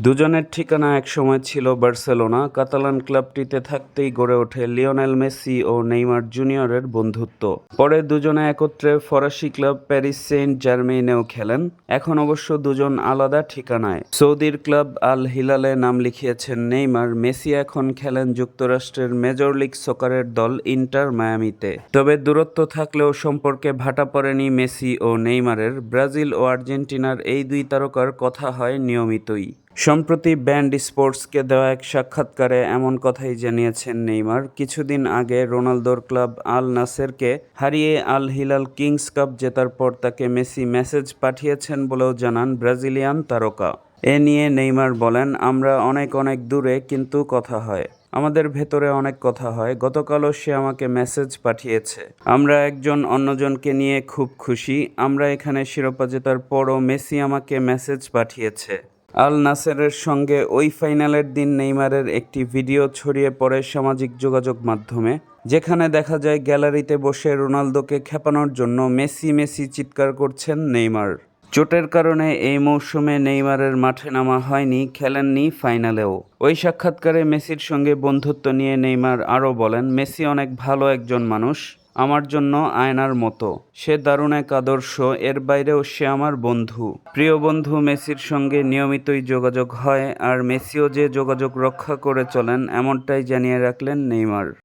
দুজনের ঠিকানা একসময় ছিল বার্সেলোনা। কাতালান ক্লাবটিতে থাকতেই গড়ে ওঠে লিওনেল মেসি ও নেইমার জুনিয়রের বন্ধুত্ব। পরে দুজনে একত্রে ফরাসি ক্লাব প্যারিস সেন্ট জার্মেইনেও খেলেন। এখন অবশ্য দুজন আলাদা ঠিকানায়। সৌদির ক্লাব আল হিলালে নাম লিখিয়েছেন নেইমার। মেসি এখন খেলেন যুক্তরাষ্ট্রের মেজর লিগ সকারের দল ইন্টার মায়ামিতে। তবে দূরত্ব থাকলেও সম্পর্কে ভাটা পড়েনি মেসি ও নেইমারের। ব্রাজিল ও আর্জেন্টিনার এই দুই তারকার কথা হয় নিয়মিতই। সম্প্রতি ব্যান্ড স্পোর্টসকে দেওয়া এক সাক্ষাৎকারে এমন কথাই জানিয়েছেন নেইমার। কিছুদিন আগে রোনালদোর ক্লাব আল নাসেরকে হারিয়ে আল হিলাল কিংস কাপ জেতার পর তাকে মেসি মেসেজ পাঠিয়েছেন বলেও জানান ব্রাজিলিয়ান তারকা। এ নিয়ে নেইমার বলেন, আমরা অনেক অনেক দূরে কিন্তু কথা হয়। আমাদের ভেতরে অনেক কথা হয়। গতকালও সে আমাকে মেসেজ পাঠিয়েছে। আমরা একজন অন্যজনকে নিয়ে খুব খুশি। আমরা এখানে শিরোপা জেতার পরও মেসি আমাকে মেসেজ পাঠিয়েছে। আল নাসেরের সঙ্গে ওই ফাইনালের দিন নেইমারের একটি ভিডিও ছড়িয়ে পড়ে সামাজিক যোগাযোগ মাধ্যমে, যেখানে দেখা যায় গ্যালারিতে বসে রোনালদোকে খেপানোর জন্য মেসি মেসি চিৎকার করছেন নেইমার। চোটের কারণে এই মৌসুমে নেইমারের মাঠে নামা হয়নি, খেলেননি ফাইনালেও। ওই সাক্ষাৎকারে মেসির সঙ্গে বন্ধুত্ব নিয়ে নেইমার আরও বলেন, মেসি অনেক ভালো একজন মানুষ। আমার জন্য আয়নার মতো। সে দারুণ এক আদর্শ, এর বাইরেও সে আমার বন্ধু। প্রিয় বন্ধু, মেসির সঙ্গে নিয়মিতই যোগাযোগ হয়, আর মেসিও যে যোগাযোগ রক্ষা করে চলেন, এমনটাই জানিয়ে রাখলেন নেইমার।